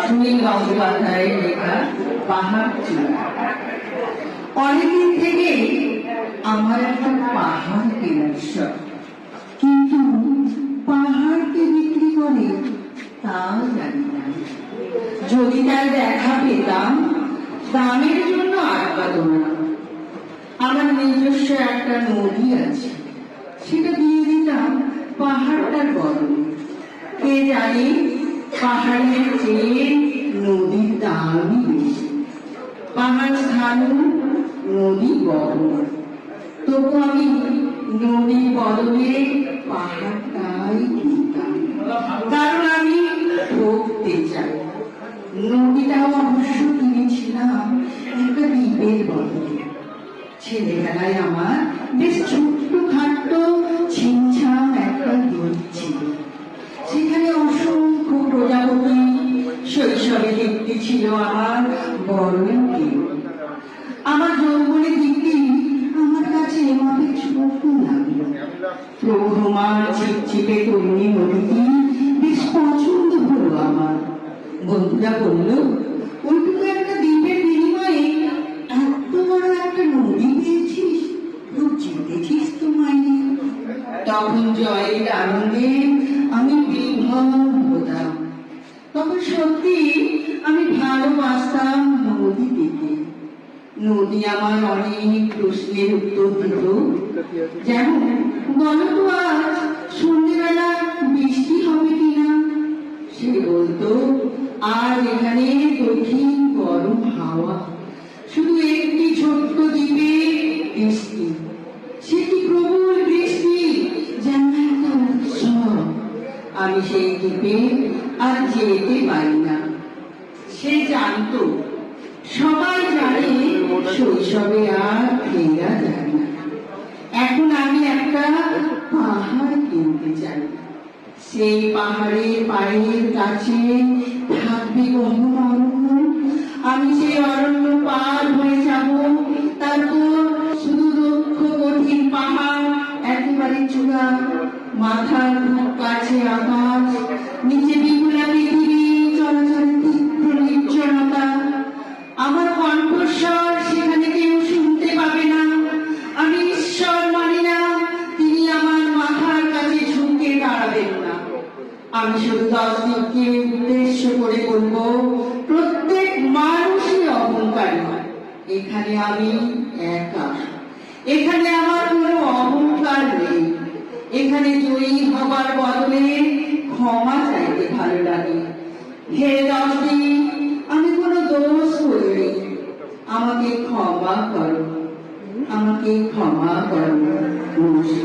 সুনীল গঙ্গোপাধ্যায়ের লেখা পাহাড় চূড়া অনেকদিন থেকে আমার একটা পাহাড় কেনার শখ। কিন্তু পাহাড়কে বিক্রি করে তাও জানি না। যদি তার দেখা পেতাম, দামের জন্য আটকাত না। আমার নিজস্ব একটা নদী আছে। সেটা দিয়ে দিতাম পাহাড়টার বদলে কে জানে পাহাড়ের চেয়ে দামই বেশি পাহাড় স্থানু নদী বদল তবু আমি নদী বদলে পাহাড়টাই কারণ আমি ঠকতে চাই। নদীটাও ছিল আমার বড় প্রিয় আমার যৌবনের দিকটি আমার কাছে এভাবে ছোট লাগল প্রভমান ছিপছিপে তরুণী নদীটি, বেশ পছন্দ হলো আমার। বন্ধুরা বলল ওইটুকু একটা দ্বীপের বিনিময়ে এত বড় একটা নদী পেয়েছিস খুব জিতেছিস তো মাইনে তখন জয়ের আনন্দে আমি বিভ্রম হতাম তখন সত্যি ভালোবাসতাম নদী আমার অনেক প্রশ্নের উত্তর দিত যেমন বলো তো আজ সন্ধ্যেবেলা বৃষ্টি হবে কিনা? সে বলতো আর এখানে কঠিন গরম হাওয়া। শুধু একটি ছোট্ট দ্বীপে বৃষ্টি। সে কি প্রবল বৃষ্টি যেন আমি সেই দ্বীপে আর যেতে পারি না। সে জানতো, সবাই জানে শৈশবে আর ফেরা যায় না। এখন আমি একটা পাহাড় কিনতে চাই। সেই পাহাড়ের পায়ের কাছে থাকবে বহু অরণ্য। আমি সেই অরণ্য পার হয়ে যাব। তারপর শুধু রক্ষ কঠিন পাহাড়, একেবারে চূড়া, মাথার খুব কাছে আকাশ আমি শুধু দশদিককে উদ্দেশ্য করে বলব প্রত্যেক মানুষই অহংকারী এখানে আমি একা এখানে আমার কোনো অহংকার নেই এখানে জয়ী হবার বদলে ক্ষমা চাইতে ভালো লাগে হে দশদিক আমি কোনো দোষ করিনি আমাকে ক্ষমা করো। আমাকে ক্ষমা করো।